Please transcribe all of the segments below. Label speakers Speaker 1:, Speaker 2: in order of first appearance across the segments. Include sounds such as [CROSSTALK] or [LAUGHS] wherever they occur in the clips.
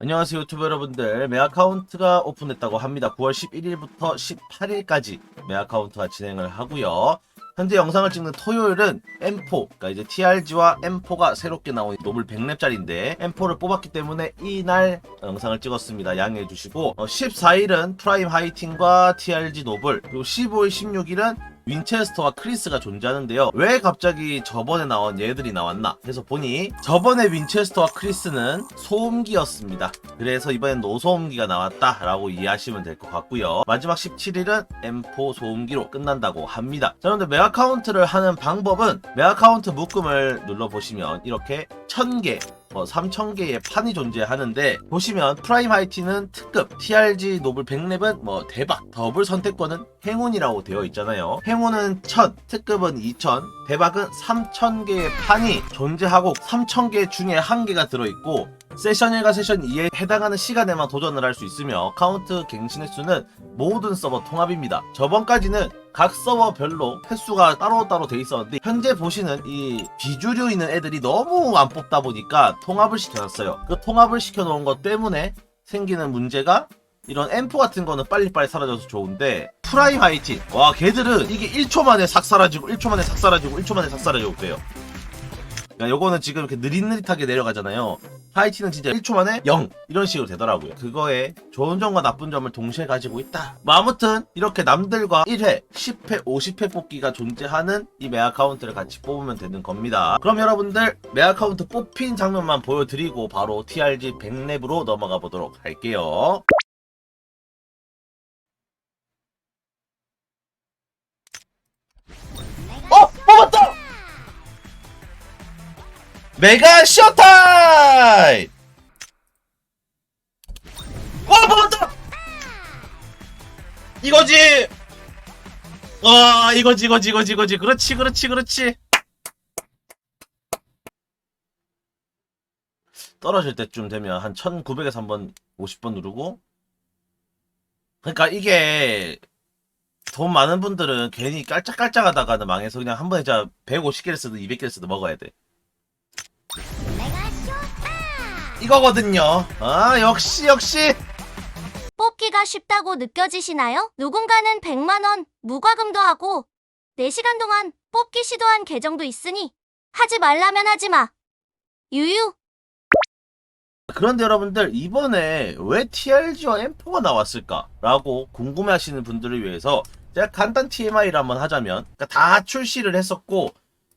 Speaker 1: 안녕하세요 유튜브 여러분들. 매 아카운트가 오픈했다고 합니다. 9월 11일부터 18일까지 매 아카운트가 진행을 하고요. 현재 영상을 찍는 토요일은 M4 그러니까 이제 TRG와 M4가 새롭게 나온 노블 100렙짜리인데 M4를 뽑았기 때문에 이날 영상을 찍었습니다. 양해해 주시고. 14일은 프라임 하이틴과 TRG 노블 그리고 15일 16일은 윈체스터와 크리스가 존재하는데요. 왜 갑자기 저번에 나온 얘들이 나왔나? 해서 보니 저번에 윈체스터와 크리스는 소음기였습니다. 그래서 이번엔 노소음기가 나왔다라고 이해하시면 될 것 같고요. 마지막 17일은 M4 소음기로 끝난다고 합니다. 자, 그런데 메 아 카운트를 하는 방법은 메 아 카운트 묶음을 눌러보시면 이렇게 1000개 뭐 3,000개의 판이 존재하는데 보시면 프라임 하이티는 특급, TRG 노블 100렙은 뭐 대박, 더블 선택권은 행운이라고 되어 있잖아요. 행운은 1000, 특급은 2000, 대박은 3,000개의 판이 존재하고 3,000개 중에 한 개가 들어있고 세션 1과 세션 2에 해당하는 시간에만 도전을 할 수 있으며 카운트 갱신 횟 수는 모든 서버 통합입니다. 저번까지는 각 서버별로 횟수가 따로따로 돼 있었는데 현재 보시는 이 비주류 있는 애들이 너무 안 뽑다 보니까 통합을 시켜놨어요. 그 통합을 시켜놓은 것 때문에 생기는 문제가 이런 앰프 같은 거는 빨리빨리 사라져서 좋은데 프라임 하이틴 와 걔들은 이게 1초 만에 싹 사라지고 1초 만에 싹 사라지고 1초 만에 싹 사라지고 그래요. 그러니까 요거는 지금 이렇게 느릿느릿하게 내려가잖아요. 하이티는 진짜 1초 만에 0 이런 식으로 되더라고요. 그거에 좋은 점과 나쁜 점을 동시에 가지고 있다. 뭐 아무튼 이렇게 남들과 1회, 10회, 50회 뽑기가 존재하는 이 매 아카운트를 같이 뽑으면 되는 겁니다. 그럼 여러분들 매 아카운트 뽑힌 장면만 보여드리고 바로 TRG 100랩으로 넘어가 보도록 할게요. 메가 쇼타임! 와, 뽑았다! 이거지! 와, 이거지, 이거지, 이거지, 이거지. 그렇지, 그렇지, 그렇지. 떨어질 때쯤 되면 한 1900에서 한번 50번 누르고. 그러니까 이게 돈 많은 분들은 괜히 깔짝깔짝 하다가는 망해서 그냥 한 번에 진짜 150개를 쓰든 200개를 쓰든 먹어야 돼. 이거거든요. 아, 역시, 역시.
Speaker 2: 뽑기가 쉽다고 느껴지시나요? 누군가는 100만원 무과금도 하고 4시간 동안 뽑기 시도한 계정도 있으니 하지 말라면 하지 마. 유유.
Speaker 1: 그런데 여러분들, 이번에 왜 TRG와 M4가 나왔을까라고 궁금해 하시는 분들을 위해서 제가 간단 TMI를 한번 하자면, 그러니까 다 출시를 했었고,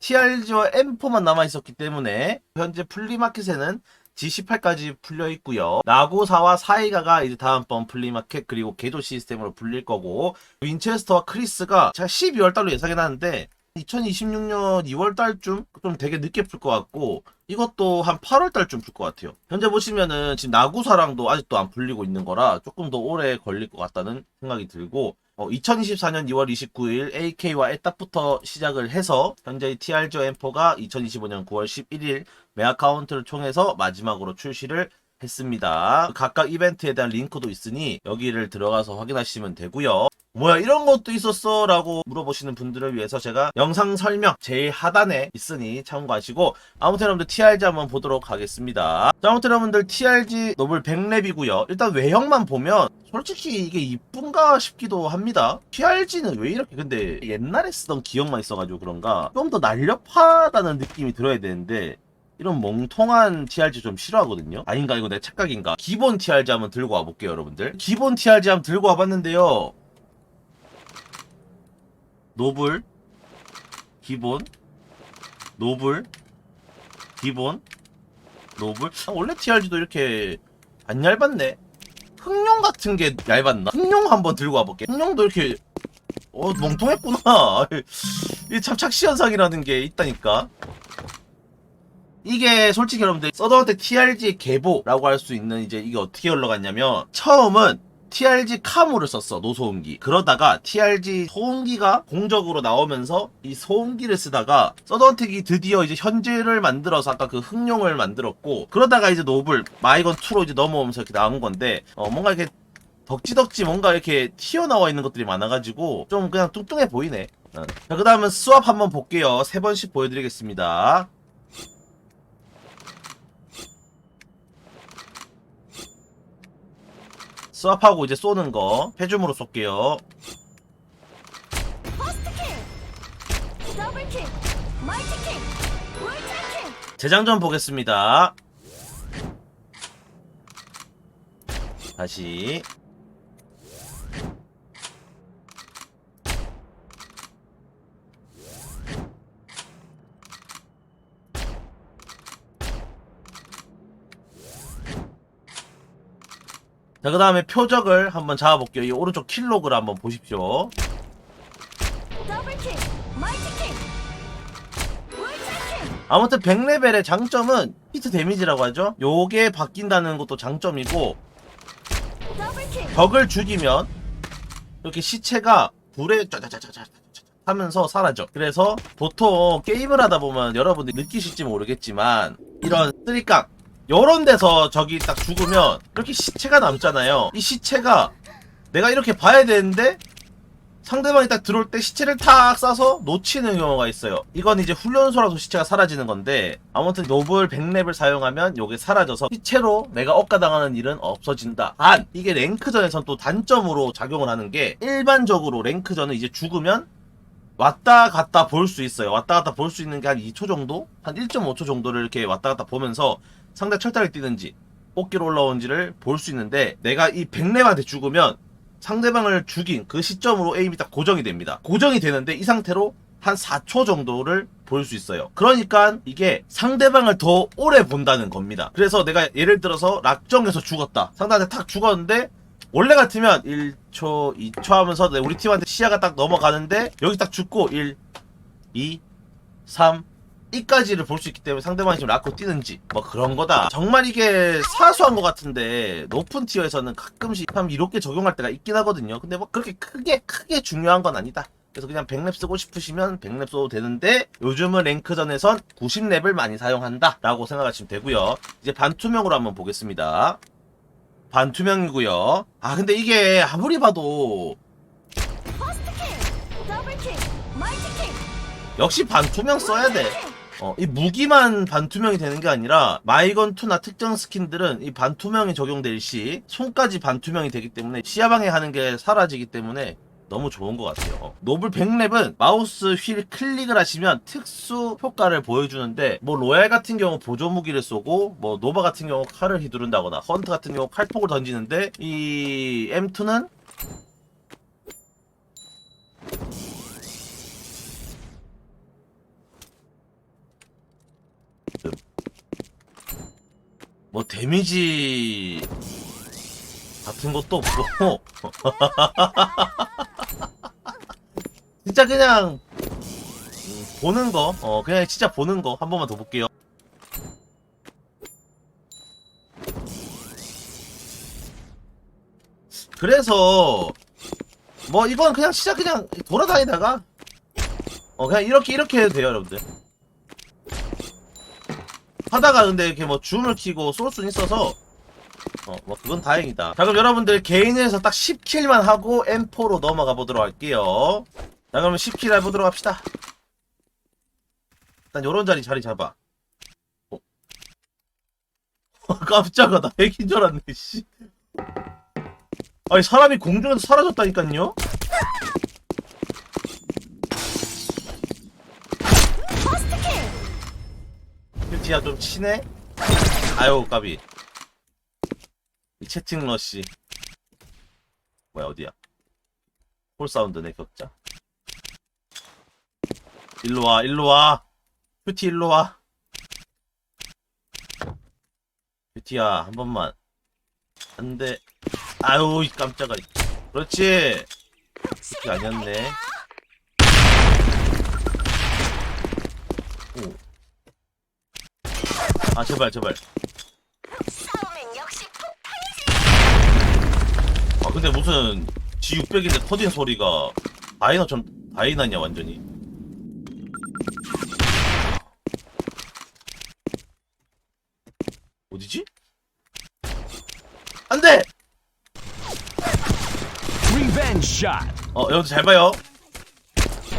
Speaker 1: TRG와 M4만 남아있었기 때문에, 현재 플리마켓에는 G18까지 풀려 있고요. 나고사와 사이가가 이제 다음번 플리마켓 그리고 개조 시스템으로 풀릴 거고 윈체스터와 크리스가 제가 12월 달로 예상해 놨는데 2026년 2월 달쯤 좀 되게 늦게 풀 것 같고 이것도 한 8월 달쯤 풀 것 같아요. 현재 보시면은 지금 나구사랑도 아직도 안 풀리고 있는 거라 조금 더 오래 걸릴 것 같다는 생각이 들고 어, 2024년 2월 29일 AK와 에딱부터 시작을 해서 현재 TRG M4가 2025년 9월 11일 매 아카운트를 통해서 마지막으로 출시를 했습니다. 각각 이벤트에 대한 링크도 있으니 여기를 들어가서 확인하시면 되고요. 뭐야 이런 것도 있었어 라고 물어보시는 분들을 위해서 제가 영상 설명 제일 하단에 있으니 참고하시고 아무튼 여러분들 TRG 한번 보도록 하겠습니다 자 아무튼 여러분들 TRG 노블 100렙이고요 일단 외형만 보면 솔직히 이게 이쁜가 싶기도 합니다 TRG는 왜 이렇게 근데 옛날에 쓰던 기억만 있어가지고 그런가 좀 더 날렵하다는 느낌이 들어야 되는데 이런 멍통한 TRG 좀 싫어하거든요. 아닌가 이거 내 착각인가? 기본 TRG 한번 들고 와볼게요, 여러분들. 기본 TRG 한번 들고 와봤는데요. 노블, 기본, 노블, 기본, 노블. 아, 원래 TRG도 이렇게 안 얇았네. 흑룡 같은 게 얇았나? 흑룡 한번 들고 와볼게. 흑룡도 이렇게 어 멍통했구나. [LAUGHS] 이게 참 착시 현상이라는 게 있다니까. 이게 솔직히 여러분들 서더한테 TRG 계보라고 할 수 있는 이제 이게 어떻게 흘러갔냐면 처음은 TRG 카모를 썼어 노소음기. 그러다가 TRG 소음기가 공적으로 나오면서 이 소음기를 쓰다가 서던택이 드디어 이제 현재를 만들어서 아까 그 흑룡을 만들었고 그러다가 이제 노블 마이건 2로 이제 넘어오면서 이렇게 나온 건데 어 뭔가 이렇게 덕지덕지 뭔가 이렇게 튀어나와 있는 것들이 많아가지고 좀 그냥 뚱뚱해 보이네 어. 자그 다음은 수압 한번 볼게요. 세 번씩 보여드리겠습니다 스왑하고 이제 쏘는 거. 패줌으로 쏠게요. 재장전 보겠습니다. 다시 자, 그 다음에 표적을 한번 잡아볼게요. 이 오른쪽 킬로그를 한번 보십시오. 아무튼 100레벨의 장점은 히트 데미지라고 하죠. 요게 바뀐다는 것도 장점이고 벽을 죽이면 이렇게 시체가 불에 짜자자자자 하면서 사라져. 그래서 보통 게임을 하다 보면 여러분들이 느끼실지 모르겠지만 이런 쓰리깡 요런 데서 적이 딱 죽으면 이렇게 시체가 남잖아요. 이 시체가 내가 이렇게 봐야 되는데 상대방이 딱 들어올 때 시체를 탁 싸서 놓치는 경우가 있어요. 이건 이제 훈련소라서 시체가 사라지는 건데 아무튼 노블 100렙을 사용하면 요게 사라져서 시체로 내가 억가당하는 일은 없어진다. 단 이게 랭크전에선 또 단점으로 작용을 하는 게 일반적으로 랭크전은 이제 죽으면 왔다 갔다 볼 수 있어요. 왔다 갔다 볼 수 있는 게 한 2초 정도? 한 1.5초 정도를 이렇게 왔다 갔다 보면서 상대 철다리 뛰는지 꽃길 올라오는지를 볼 수 있는데 내가 이 100렙한테 죽으면 상대방을 죽인 그 시점으로 에임이 딱 고정이 됩니다. 고정이 되는데 이 상태로 한 4초 정도를 볼 수 있어요. 그러니까 이게 상대방을 더 오래 본다는 겁니다. 그래서 내가 예를 들어서 락정에서 죽었다. 상대한테 탁 죽었는데 원래 같으면 1초, 2초 하면서 내- 우리 팀한테 시야가 딱 넘어가는데 여기 딱 죽고 1, 2, 3, 이까지를 볼 수 있기 때문에 상대방이 지금 락고 뛰는지 뭐 그런 거다. 정말 이게 사소한 것 같은데 높은 티어에서는 가끔씩 참 이렇게 적용할 때가 있긴 하거든요. 근데 뭐 그렇게 크게 크게 중요한 건 아니다. 그래서 그냥 100렙 쓰고 싶으시면 100렙 써도 되는데 요즘은 랭크전에선 90렙을 많이 사용한다 라고 생각하시면 되고요. 이제 반투명으로 한번 보겠습니다. 반투명이고요. 아 근데 이게 아무리 봐도. 역시 반투명 써야 돼. 어, 이 무기만 반투명이 되는 게 아니라 마이건2나 특정 스킨들은 이 반투명이 적용될 시 손까지 반투명이 되기 때문에 시야 방해하는 게 사라지기 때문에 너무 좋은 것 같아요. 노블 100렙은 마우스 휠 클릭을 하시면 특수 효과를 보여주는데 뭐 로얄 같은 경우 보조 무기를 쏘고 뭐 노바 같은 경우 칼을 휘두른다거나 헌트 같은 경우 칼폭을 던지는데 이 M2는 뭐 데미지 같은 것도 없고 [LAUGHS] 진짜 그냥 음, 보는 거, 어 그냥 진짜 보는 거 한 번만 더 볼게요. 그래서 뭐 이건 그냥 진짜 그냥 돌아다니다가 어 그냥 이렇게 이렇게 해도 돼요, 여러분들. 하다가 근데 이렇게 뭐 줌을 키고 쏠 수는 있어서 어 뭐 그건 다행이다. 자 그럼 여러분들 개인에서 딱 10킬만 하고 M4로 넘어가 보도록 할게요. 자 그러면 10킬 해보도록 합시다. 일단 요런 자리 자리 잡아. 어? [LAUGHS] 깜짝아 나 핵인 줄 알았네 씨. 아니 사람이 공중에서 사라졌다니깐요? 큐티야 좀 치네? 아유 까비. 이 채팅 러시 뭐야 어디야? 홀 사운드네 격자. 일로와 일로와. 큐티 일로와. 큐티야 한 번만. 안돼. 아유 이 깜짝아. 그렇지. 큐티 아니었네. 오. 아 제발 제발
Speaker 2: 싸움은 역시
Speaker 1: 아 근데 무슨 G600인데 터진 소리가 다이너처럼 다이나냐 완전히 어디지? 안돼!
Speaker 3: Revenge shot.
Speaker 1: 어 여러분들 잘 봐요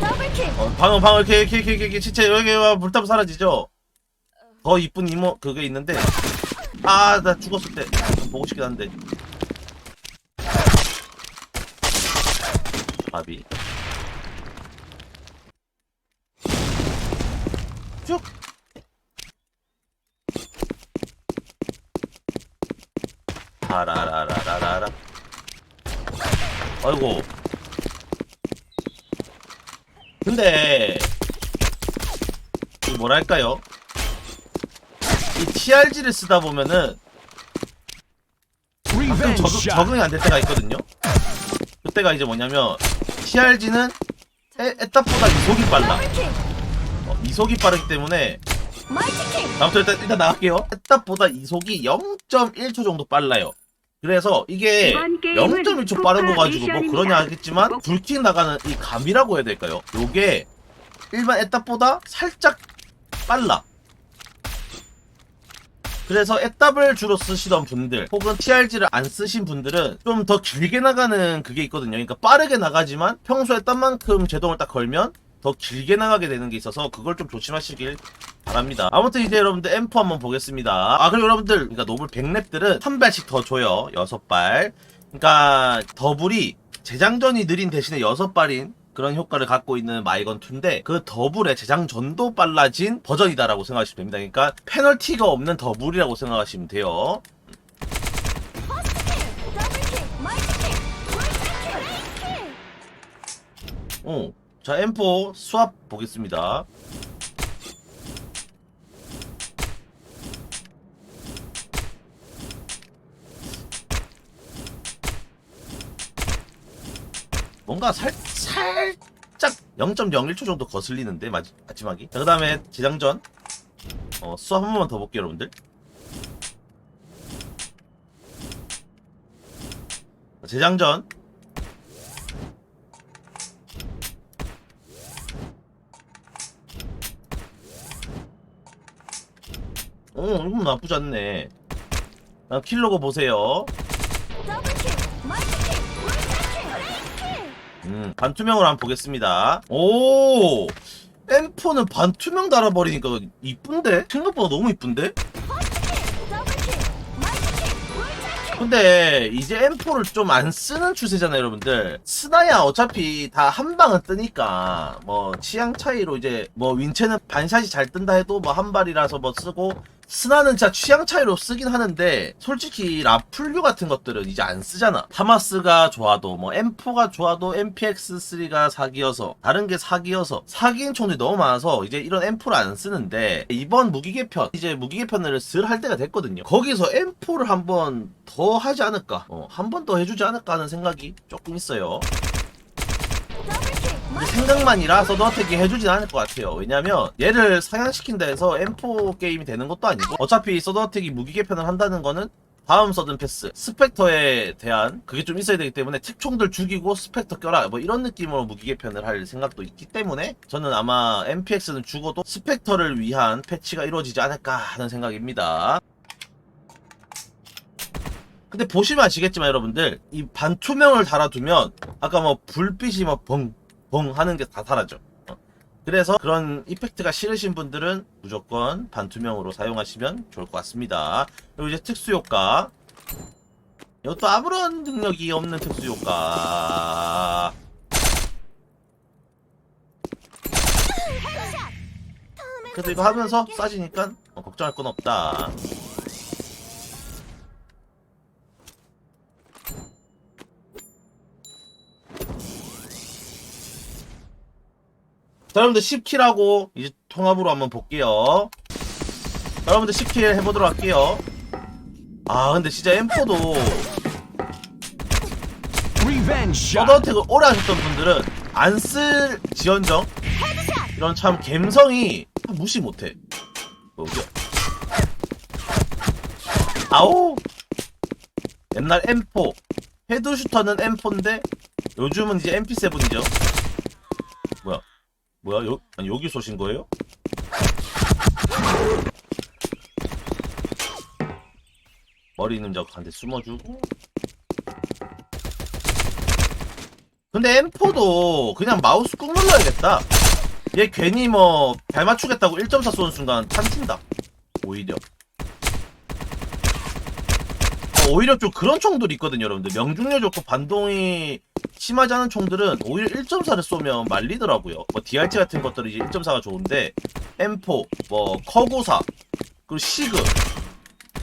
Speaker 2: 더블킥,
Speaker 1: 어, 방금 방금 이렇게 이렇게 이렇게 이렇게 진짜 여기 와 불타면 사라지죠? 더 이쁜 이모 그게 있는데 아 나 죽었을 때 보고 싶긴 한데 바비. 쭉. 아라라라라라라. 아이고. 근데 이 뭐랄까요? 이 TRG를 쓰다 보면은 가끔 적응. 적응이 안 될 때가 있거든요. 그때가 이제 뭐냐면 TRG는 에, 에탑보다 이속이 빨라. 어, 이속이 빠르기 때문에 아무튼 일단, 일단 나갈게요. 에탑보다 이속이 0.1초 정도 빨라요. 그래서 이게
Speaker 4: 이번 게임은
Speaker 1: 0.1초 빠른 거 가지고 뭐. 그러냐 하겠지만 불킹 나가는 이 감이라고 해야 될까요? 요게 일반 에탑보다 살짝 빨라. 그래서 에탑을 주로 쓰시던 분들 혹은 TRG를 안 쓰신 분들은 좀 더 길게 나가는 그게 있거든요. 그러니까 빠르게 나가지만 평소 에탑만큼 제동을 딱 걸면 더 길게 나가게 되는 게 있어서 그걸 좀 조심하시길 바랍니다. 아무튼 이제 여러분들 M4 한번 보겠습니다. 아 그리고 여러분들 그러니까 노블 100랩들은 한 발씩 더 줘요. 6발. 그러니까 더블이 재장전이 느린 대신에 6발인 그런 효과를 갖고 있는 마이건 2인데 그 더블의 재장 전도 빨라진 버전이다라고 생각하시면 됩니다. 그러니까 페널티가 없는 더블이라고 생각하시면 돼요. 어. 자, M4 수압 보겠습니다. 뭔가 살, 살짝 0.01초 정도 거슬리는데, 마지, 마지막이. 자, 그 다음에 재장전. 어, 수압 한 번만 더 볼게요, 여러분들. 자, 재장전. 어, 이건 나쁘지 않네. 아, 킬로고 보세요. 음, 반투명으로 한번 보겠습니다. 오! M4는 반투명 달아버리니까 이쁜데? 생각보다 너무 이쁜데? 근데 이제 M4를 좀 안 쓰는 추세잖아요, 여러분들. 쓰나야 어차피 다 한 방은 뜨니까 뭐 취향 차이로 이제 뭐 윈체는 반샷이 잘 뜬다 해도 뭐 한 발이라서 뭐 쓰고 스나는 진짜 취향 차이로 쓰긴 하는데 솔직히 라플류 같은 것들은 이제 안 쓰잖아. 파마스가 좋아도 뭐 M4가 좋아도 MPX3가 사기여서 다른 게 사기여서 사기인 총들이 너무 많아서 이제 이런 M4를 안 쓰는데 이번 무기 개편 이제 무기 개편을 슬 할 때가 됐거든요. 거기서 M4를 한번 더 하지 않을까? 어, 한번 더 해주지 않을까 하는 생각이 조금 있어요. 생각만이라 서드어택이 해주진 않을 것 같아요. 왜냐면 얘를 상향시킨다 해서 M4 게임이 되는 것도 아니고 어차피 서드어택이 무기 개편을 한다는 거는 다음 서든 패스 스펙터에 대한 그게 좀 있어야 되기 때문에 특총들 죽이고 스펙터 껴라 뭐 이런 느낌으로 무기 개편을 할 생각도 있기 때문에 저는 아마 MPX는 죽어도 스펙터를 위한 패치가 이루어지지 않을까 하는 생각입니다. 근데 보시면 아시겠지만 여러분들 이 반투명을 달아두면 아까 뭐 불빛이 뭐벙 벙 하는 게 다 사라져. 어. 그래서 그런 이펙트가 싫으신 분들은 무조건 반투명으로 사용하시면 좋을 것 같습니다. 그리고 이제 특수 효과. 이것도 아무런 능력이 없는 특수 효과. 그래도 이거 하면서 쏴지니까 어, 걱정할 건 없다. 자, 여러분들 10킬 하고 이제 통합으로 한번 볼게요. 자, 여러분들 10킬 해보도록 할게요. 아, 근데 진짜 M4도
Speaker 3: Revenge shot.
Speaker 1: 서드어택을 오래 하셨던 분들은 안 쓸 지연정 이런 참 감성이 무시 못해. 뭐죠? 아오! 옛날 M4 헤드슈터는 M4인데 요즘은 이제 MP7이죠. 뭐야? 여, 아니, 여기 쏘신 거예요? 머리 있는 적한테 숨어주고 근데 M4도 그냥 마우스 꾹 눌러야겠다. 얘 괜히 뭐잘 맞추겠다고 1.4 쏘는 순간 탄친다. 오히려. 오히려 좀 그런 총들이 있거든요, 여러분들. 명중률 좋고 반동이 심하지 않은 총들은 오히려 1.4를 쏘면 말리더라고요. 뭐 DRT 같은 것들은 이제 1.4가 좋은데 M4, 뭐 커고사, 그리고 시그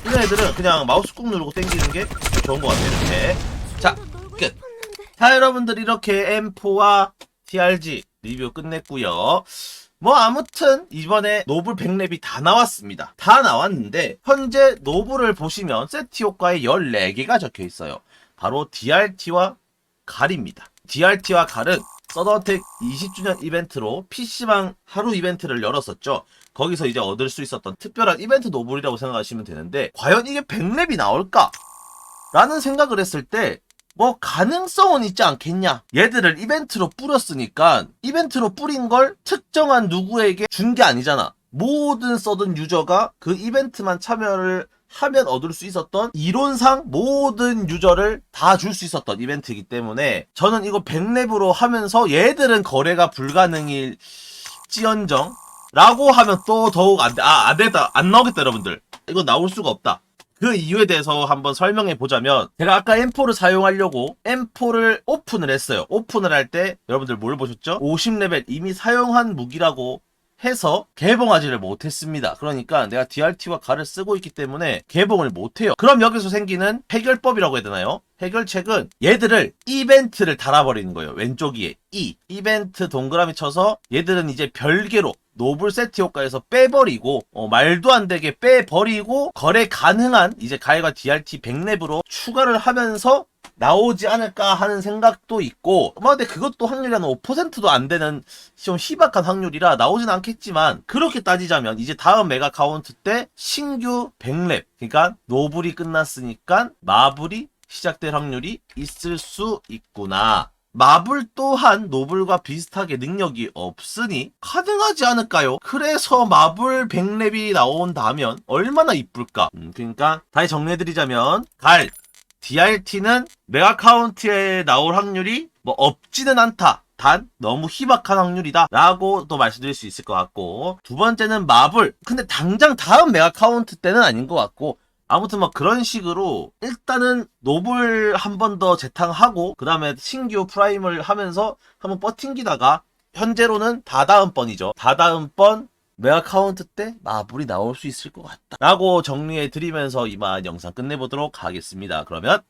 Speaker 1: 이런 애들은 그냥 마우스 꾹 누르고 당기는 게 좋은 것 같아요. 이렇게. 자, 끝. 자, 여러분들 이렇게 M4와 TRG 리뷰 끝냈고요. 뭐 아무튼 이번에 노블 100렙이 다 나왔습니다. 다 나왔는데 현재 노블을 보시면 세트 효과에 14개가 적혀 있어요. 바로 DRT와 갈입니다. DRT와 갈은 서던텍 20주년 이벤트로 PC방 하루 이벤트를 열었었죠. 거기서 이제 얻을 수 있었던 특별한 이벤트 노블이라고 생각하시면 되는데 과연 이게 100렙이 나올까? 라는 생각을 했을 때 뭐 가능성은 있지 않겠냐. 얘들을 이벤트로 뿌렸으니까 이벤트로 뿌린 걸 특정한 누구에게 준 게 아니잖아. 모든 써든 유저가 그 이벤트만 참여를 하면 얻을 수 있었던 이론상 모든 유저를 다 줄 수 있었던 이벤트이기 때문에 저는 이거 100렙으로 하면서 얘들은 거래가 불가능일 지연정 라고 하면 또 더욱 안 돼. 아, 안 됐다. 안 나오겠다, 여러분들. 이거 나올 수가 없다. 그 이유에 대해서 한번 설명해 보자면 제가 아까 M4를 사용하려고 M4를 오픈을 했어요. 오픈을 할 때 여러분들 뭘 보셨죠? 50레벨 이미 사용한 무기라고 해서 개봉하지를 못했습니다. 그러니까 내가 DRT와 갈을 쓰고 있기 때문에 개봉을 못해요. 그럼 여기서 생기는 해결법이라고 해야 되나요? 해결책은 얘들을 이벤트를 달아버리는 거예요. 왼쪽 위에 E 이벤트 동그라미 쳐서 얘들은 이제 별개로 노블 세트 효과에서 빼버리고 어, 말도 안 되게 빼버리고 거래 가능한 이제 가해가 DRT 100렙으로 추가를 하면서 나오지 않을까 하는 생각도 있고 뭐 근데 그것도 확률이 한 5%도 안 되는 좀 희박한 확률이라 나오진 않겠지만 그렇게 따지자면 이제 다음 메가 카운트 때 신규 100렙 그러니까 노블이 끝났으니까 마블이 시작될 확률이 있을 수 있구나. 마블 또한 노블과 비슷하게 능력이 없으니 가능하지 않을까요? 그래서 마블 100렙이 나온다면 얼마나 이쁠까? 음, 그러니까 다시 정리해드리자면 갈 DRT는 메가 카운트에 나올 확률이 뭐 없지는 않다. 단 너무 희박한 확률이다. 라고 또 말씀드릴 수 있을 것 같고. 두 번째는 마블. 근데 당장 다음 메가 카운트 때는 아닌 것 같고. 아무튼 뭐 그런 식으로 일단은 노블 한 번 더 재탕하고 그 다음에 신규 프라임을 하면서 한번 버팅기다가 현재로는 다다음번이죠. 다다음번 메가 카운트 때 마블이 나올 수 있을 것 같다. 라고 정리해 드리면서 이만 영상 끝내보도록 하겠습니다. 그러면